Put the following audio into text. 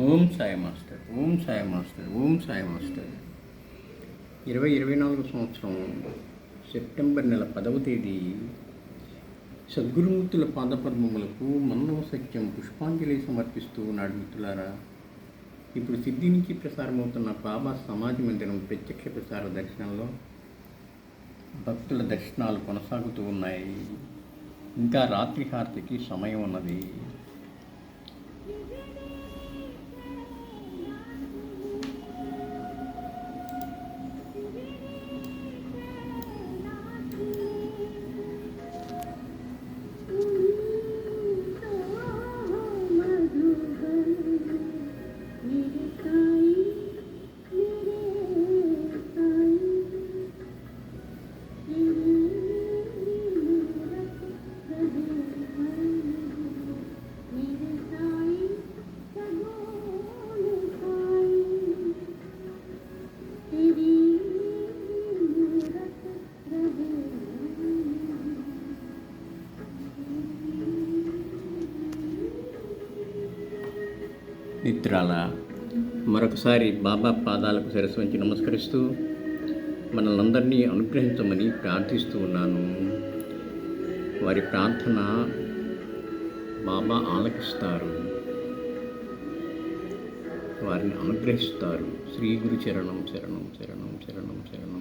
Om Sai master Om Sai master Om Sai master. ఇరవై ఇరవై నాలుగు సంవత్సరం సెప్టెంబర్ నెల పదవ తేదీ. సద్గురుమూర్తుల పాదపద్మములకు మన్నవ సత్యం పుష్పాంజలి సమర్పిస్తూ ఉన్నాడు మిత్రులారా. ఇప్పుడు సిద్ధి నుంచి ప్రసారమవుతున్న బాబా సమాజ మందిరం ప్రత్యక్ష ప్రసార దర్శనంలో భక్తుల దర్శనాలు కొనసాగుతూ ఉన్నాయి. ఇంకా రాత్రి హారతికి సమయం ఉన్నది. మిత్రాల మరొకసారి బాబా పాదాలకు శిరస్సు వంచి నమస్కరిస్తూ మనల్నందరినీ అనుగ్రహించమని ప్రార్థిస్తూ ఉన్నాను. వారి ప్రార్థన బాబా ఆలకిస్తారు. వారిని అనుగ్రహిస్తారు. శ్రీ గురు చరణం శరణం శరణం శరణం శరణం.